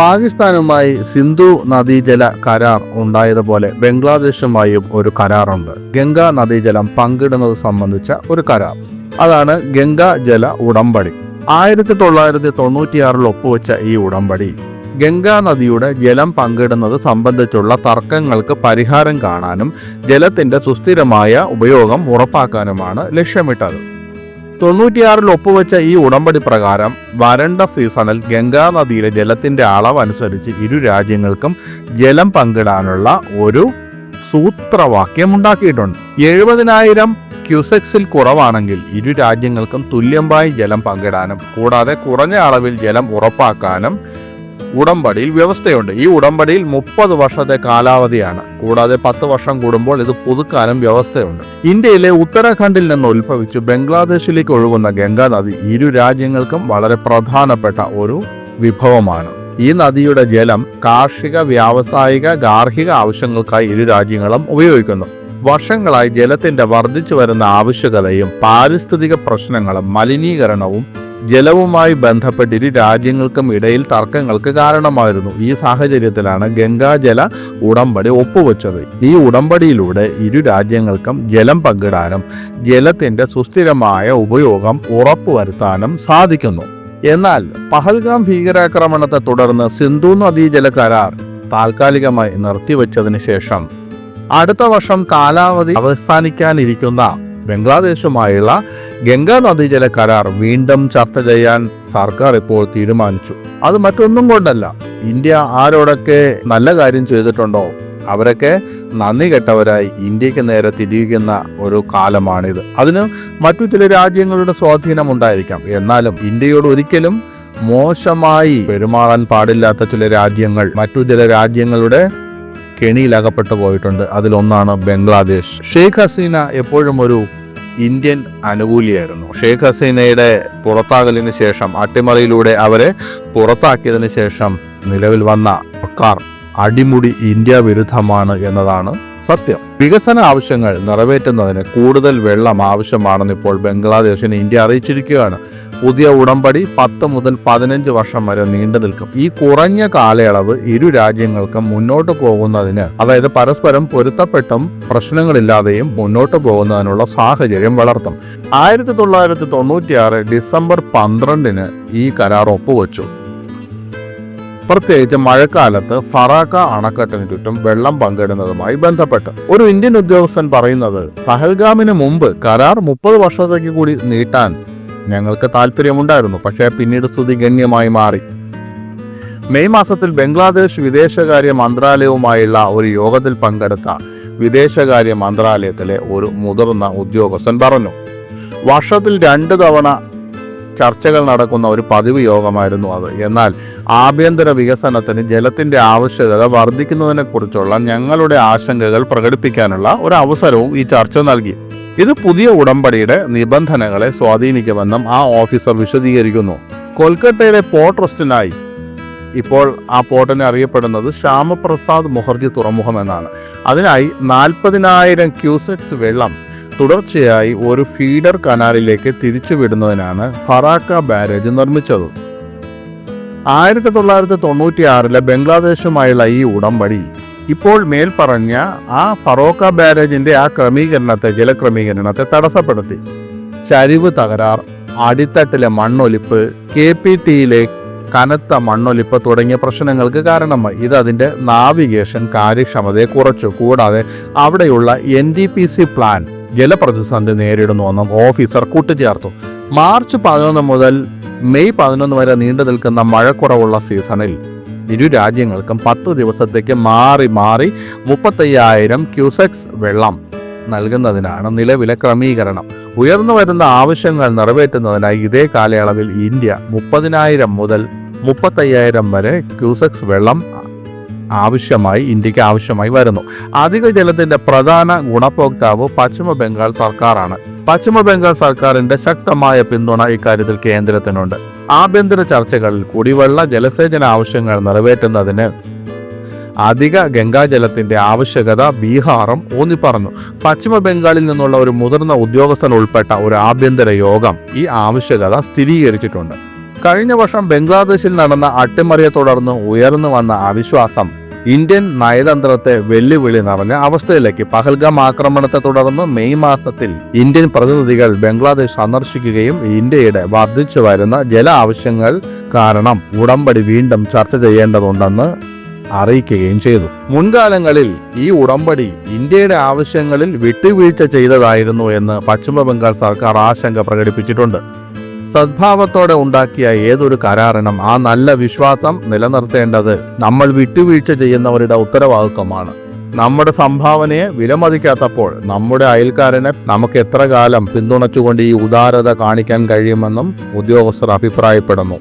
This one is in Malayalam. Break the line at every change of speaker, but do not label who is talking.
പാകിസ്ഥാനുമായി സിന്ധു നദീജല കരാർ ഉണ്ടായതുപോലെ ബംഗ്ലാദേശുമായും ഒരു കരാറുണ്ട്. ഗംഗാ നദീജലം പങ്കിടുന്നത് സംബന്ധിച്ച ഒരു കരാർ. അതാണ് ഗംഗാ ജല ഉടമ്പടി. ആയിരത്തി തൊള്ളായിരത്തി തൊണ്ണൂറ്റിയാറിൽ ഒപ്പുവെച്ച ഈ ഉടമ്പടി ഗംഗാ നദിയുടെ ജലം പങ്കിടുന്നത് സംബന്ധിച്ചുള്ള തർക്കങ്ങൾക്ക് പരിഹാരം കാണാനും ജലത്തിന്റെ സുസ്ഥിരമായ ഉപയോഗം ഉറപ്പാക്കാനുമാണ് ലക്ഷ്യമിട്ടത്. തൊണ്ണൂറ്റിയാറിൽ ഒപ്പുവെച്ച ഈ ഉടമ്പടി പ്രകാരം വരണ്ട സീസണിൽ ഗംഗാ നദിയിലെ ജലത്തിന്റെ അളവ് അനുസരിച്ച് ഇരു രാജ്യങ്ങൾക്കും ജലം പങ്കിടാനുള്ള ഒരു സൂത്രവാക്യം ഉണ്ടാക്കിയിട്ടുണ്ട്. എഴുപതിനായിരം ക്യൂസെക്സിൽ കുറവാണെങ്കിൽ ഇരു രാജ്യങ്ങൾക്കും തുല്യമായി ജലം പങ്കിടാനും കൂടാതെ കുറഞ്ഞ അളവിൽ ജലം ഉറപ്പാക്കാനും ഉടമ്പടിയിൽ വ്യവസ്ഥയുണ്ട്. ഈ ഉടമ്പടിയിൽ മുപ്പത് വർഷത്തെ കാലാവധിയാണ്. കൂടാതെ പത്ത് വർഷം കൂടുമ്പോൾ ഇത് പുതുക്കാനും വ്യവസ്ഥയുണ്ട്. ഇന്ത്യയിലെ ഉത്തരാഖണ്ഡിൽ നിന്ന് ഉത്ഭവിച്ച് ബംഗ്ലാദേശിലേക്ക് ഒഴുകുന്ന ഗംഗാ നദി ഇരു രാജ്യങ്ങൾക്കും വളരെ പ്രധാനപ്പെട്ട ഒരു വിഭവമാണ്. ഈ നദിയുടെ ജലം കാർഷിക വ്യാവസായിക ഗാർഹിക ആവശ്യങ്ങൾക്കായി ഇരു രാജ്യങ്ങളും ഉപയോഗിക്കുന്നു. വർഷങ്ങളായി ജലത്തിന്റെ വർദ്ധിച്ചു വരുന്ന ആവശ്യകതയും പാരിസ്ഥിതിക പ്രശ്നങ്ങളും മലിനീകരണവും ജലവുമായി ബന്ധപ്പെട്ട് ഇരു രാജ്യങ്ങൾക്കും ഇടയിൽ തർക്കങ്ങൾക്ക് കാരണമായിരുന്നു. ഈ സാഹചര്യത്തിലാണ് ഗംഗാജല ഉടമ്പടി ഒപ്പുവെച്ചത്. ഈ ഉടമ്പടിയിലൂടെ ഇരു രാജ്യങ്ങൾക്കും ജലം പങ്കിടാനും ജലത്തിന്റെ സുസ്ഥിരമായ ഉപയോഗം ഉറപ്പുവരുത്താനും സാധിക്കുന്നു. എന്നാൽ പഹൽഗാം ഭീകരാക്രമണത്തെ തുടർന്ന് സിന്ധു നദീജല കരാർ താൽക്കാലികമായി നിർത്തിവെച്ചതിന് ശേഷം അടുത്ത വർഷം കാലാവധി അവസാനിക്കാനിരിക്കുന്ന ബംഗ്ലാദേശുമായുള്ള ഗംഗാ നദീജല കരാർ വീണ്ടും ചർച്ച ചെയ്യാൻ സർക്കാർ ഇപ്പോൾ തീരുമാനിച്ചു. അത് മറ്റൊന്നും കൊണ്ടല്ല. ഇന്ത്യ ആരോടൊക്കെ നല്ല കാര്യം ചെയ്തിട്ടുണ്ടോ? അവരൊക്കെ നന്ദി കെട്ടവരായി ഇന്ത്യയ്ക്ക് നേരെ തിരിയുന്ന ഒരു കാലമാണിത്. അതിന് മറ്റു ചില രാജ്യങ്ങളുടെ സ്വാധീനം ഉണ്ടായിരിക്കാം. എന്നാലും ഇന്ത്യയോട് ഒരിക്കലും മോശമായി പെരുമാറാൻ പാടില്ലാത്ത ചില രാജ്യങ്ങൾ മറ്റു ചില രാജ്യങ്ങളുടെ കെണിയിലകപ്പെട്ടു പോയിട്ടുണ്ട്. അതിലൊന്നാണ് ബംഗ്ലാദേശ്. ഷെയ്ഖ് ഹസീന എപ്പോഴും ഒരു ഇന്ത്യൻ അനുകൂലിയായിരുന്നു ഷെയ്ഖ് ഹസീനയുടെ പുറത്താകലിന് ശേഷം അട്ടിമറിയിലൂടെ അവരെ പുറത്താക്കിയതിന് ശേഷം നിലവിൽ വന്ന സർക്കാർ അടിമുടി ഇന്ത്യ വിരുദ്ധമാണ് എന്നതാണ് സത്യം. വികസന ആവശ്യങ്ങൾ നിറവേറ്റുന്നതിന് കൂടുതൽ വെള്ളം ആവശ്യമാണെന്ന് ഇപ്പോൾ ബംഗ്ലാദേശിന് ഇന്ത്യ അറിയിച്ചിരിക്കുകയാണ്. പുതിയ ഉടമ്പടി പത്ത് മുതൽ പതിനഞ്ച് വർഷം വരെ നീണ്ടു നിൽക്കും. ഈ കുറഞ്ഞ കാലയളവ് ഇരു രാജ്യങ്ങൾക്കും മുന്നോട്ട് പോകുന്നതിന് അതായത് പരസ്പരം പൊരുത്തപ്പെട്ടും പ്രശ്നങ്ങളില്ലാതെയും മുന്നോട്ട് പോകുന്നതിനുള്ള സാഹചര്യം വളർത്തും. ആയിരത്തി തൊള്ളായിരത്തി തൊണ്ണൂറ്റിയാറ് ഡിസംബർ പന്ത്രണ്ടിന് ഈ കരാർ ഒപ്പുവെച്ചു. പ്രത്യേകിച്ച് മഴക്കാലത്ത് ഫറാക്ക അണക്കെട്ടിന് ചുറ്റും വെള്ളം പങ്കിടുന്നതുമായി ബന്ധപ്പെട്ട്. ഒരു ഇന്ത്യൻ ഉദ്യോഗസ്ഥൻ പറയുന്നത് പഹൽഗാമിന് മുമ്പ് കരാർ മുപ്പത് വർഷത്തേക്ക് കൂടി നീട്ടാൻ ഞങ്ങൾക്ക് താല്പര്യമുണ്ടായിരുന്നു പക്ഷേ പിന്നീട് സ്ഥിതി ഗണ്യമായി മാറി. മെയ് മാസത്തിൽ ബംഗ്ലാദേശ് വിദേശകാര്യ മന്ത്രാലയവുമായുള്ള ഒരു യോഗത്തിൽ പങ്കെടുത്ത വിദേശകാര്യ മന്ത്രാലയത്തിലെ ഒരു മുതിർന്ന ഉദ്യോഗസ്ഥൻ പറഞ്ഞു വർഷത്തിൽ രണ്ട് തവണ ചർച്ചകൾ നടക്കുന്ന ഒരു പതിവ് യോഗമായിരുന്നു അത്. എന്നാൽ ആഭ്യന്തര വികസനത്തിന് ജലത്തിന്റെ ആവശ്യകത വർദ്ധിക്കുന്നതിനെക്കുറിച്ചുള്ള ഞങ്ങളുടെ ആശങ്കകൾ പ്രകടിപ്പിക്കാനുള്ള ഒരു അവസരവും ഈ ചർച്ച നൽകി. ഇത് പുതിയ ഉടമ്പടിയുടെ നിബന്ധനകളെ സ്വാധീനിക്കുമെന്നും ആ ഓഫീസർ വിശദീകരിക്കുന്നു. കൊൽക്കത്തയിലെ പോർട്ട് ട്രസ്റ്റിനായി ഇപ്പോൾ ആ പോർട്ടിനെ അറിയപ്പെടുന്നത് ശ്യാമപ്രസാദ് മുഖർജി തുറമുഖം എന്നാണ്. അതിനായി നാൽപ്പതിനായിരം ക്യൂസെക്സ് വെള്ളം തുടർച്ചയായി ഒരു ഫീഡർ കനാലിലേക്ക് തിരിച്ചുവിടുന്നതിനാണ് ഫറാക്ക ബാരേജ് നിർമ്മിച്ചത്. ആയിരത്തി തൊള്ളായിരത്തി തൊണ്ണൂറ്റി ആറിലെ ബംഗ്ലാദേശുമായുള്ള ഈ ഉടമ്പടി ഇപ്പോൾ മേൽപ്പറഞ്ഞ ആ ഫറോക്ക ബാരേജിന്റെ ആ ക്രമീകരണത്തെ ജലക്രമീകരണത്തെ തടസ്സപ്പെടുത്തി. ചരിവ് തകരാർ അടിത്തട്ടിലെ മണ്ണൊലിപ്പ് കെ പി ടിയിലെ കനത്ത മണ്ണൊലിപ്പ് തുടങ്ങിയ പ്രശ്നങ്ങൾക്ക് കാരണമായി. ഇത് അതിന്റെ നാവിഗേഷൻ കാര്യക്ഷമതയെ കുറച്ചു. കൂടാതെ അവിടെയുള്ള N D P C plan ജലപ്രതിസന്ധി നേരിടുന്നുവെന്നും ഓഫീസർ കൂട്ടിച്ചേർത്തു. മാർച്ച് പതിനൊന്ന് മുതൽ മെയ് പതിനൊന്ന് വരെ നീണ്ടു നിൽക്കുന്ന മഴക്കുറവുള്ള സീസണിൽ ഇരു രാജ്യങ്ങൾക്കും പത്ത് ദിവസത്തേക്ക് മാറി മാറി മുപ്പത്തയ്യായിരം ക്യൂസെക്സ് വെള്ളം നൽകുന്നതിനാണ് നിലവിലെ ക്രമീകരണം. ഉയർന്നു വരുന്ന ആവശ്യങ്ങൾ നിറവേറ്റുന്നതിനായി ഇതേ കാലയളവിൽ ഇന്ത്യ മുപ്പതിനായിരം മുതൽ മുപ്പത്തയ്യായിരം വരെ ക്യൂസെക്സ് വെള്ളം ആവശ്യമായി ഇന്ത്യയ്ക്ക് ആവശ്യമായി വരുന്നു. അധിക ജലത്തിന്റെ പ്രധാന ഗുണഭോക്താവ് പശ്ചിമ ബംഗാൾ സർക്കാരാണ്. പശ്ചിമ ബംഗാൾ സർക്കാരിന്റെ ശക്തമായ പിന്തുണ ഇക്കാര്യത്തിൽ കേന്ദ്രത്തിനുണ്ട്. ആഭ്യന്തര ചർച്ചകളിൽ കുടിവെള്ള ജലസേചന ആവശ്യങ്ങൾ നിറവേറ്റുന്നതിന് അധിക ഗംഗാജലത്തിന്റെ ആവശ്യകത ബീഹാറും ഊന്നിപ്പറഞ്ഞു പശ്ചിമ ബംഗാളിൽ നിന്നുള്ള ഒരു മുതിർന്ന ഉദ്യോഗസ്ഥൻ ഉൾപ്പെട്ട ഒരു ആഭ്യന്തര യോഗം ഈ ആവശ്യകത സ്ഥിരീകരിച്ചിട്ടുണ്ട്. കഴിഞ്ഞ വർഷം ബംഗ്ലാദേശിൽ നടന്ന അട്ടിമറിയെ തുടർന്ന് ഉയർന്നു വന്ന അവിശ്വാസം ഇന്ത്യൻ നയതന്ത്രത്തെ വെല്ലുവിളി നിറഞ്ഞ അവസ്ഥയിലേക്ക് പഹൽഗാം ആക്രമണത്തെ തുടർന്ന് മെയ് മാസത്തിൽ ഇന്ത്യൻ പ്രതിനിധികൾ ബംഗ്ലാദേശ് സന്ദർശിക്കുകയും ഇന്ത്യയുടെ വർദ്ധിച്ചു വരുന്ന ജല ആവശ്യങ്ങൾ കാരണം ഉടമ്പടി വീണ്ടും ചർച്ച ചെയ്യേണ്ടതുണ്ടെന്ന് അറിയിക്കുകയും ചെയ്തു. മുൻകാലങ്ങളിൽ ഈ ഉടമ്പടി ഇന്ത്യയുടെ ആവശ്യങ്ങളിൽ വിട്ടുവീഴ്ച ചെയ്തതായിരുന്നു എന്ന് പശ്ചിമ ബംഗാൾ സർക്കാർ ആശങ്ക പ്രകടിപ്പിച്ചിട്ടുണ്ട്. സദ്ഭാവത്തോടെ ഉണ്ടാക്കിയ ഏതൊരു കരാറിനും ആ നല്ല വിശ്വാസം നിലനിർത്തേണ്ടത് നമ്മൾ വിട്ടുവീഴ്ച ചെയ്യുന്നവരുടെ ഉത്തരവാദിത്വമാണ്. നമ്മുടെ സംഭാവനയെ വിലമതിക്കാത്തപ്പോൾ നമ്മുടെ അയൽക്കാരനെ നമുക്ക് എത്ര കാലം പിന്തുണച്ചുകൊണ്ട് ഈ ഉദാരത കാണിക്കാൻ കഴിയുമെന്നും ഉദ്യോഗസ്ഥർ അഭിപ്രായപ്പെടുന്നു.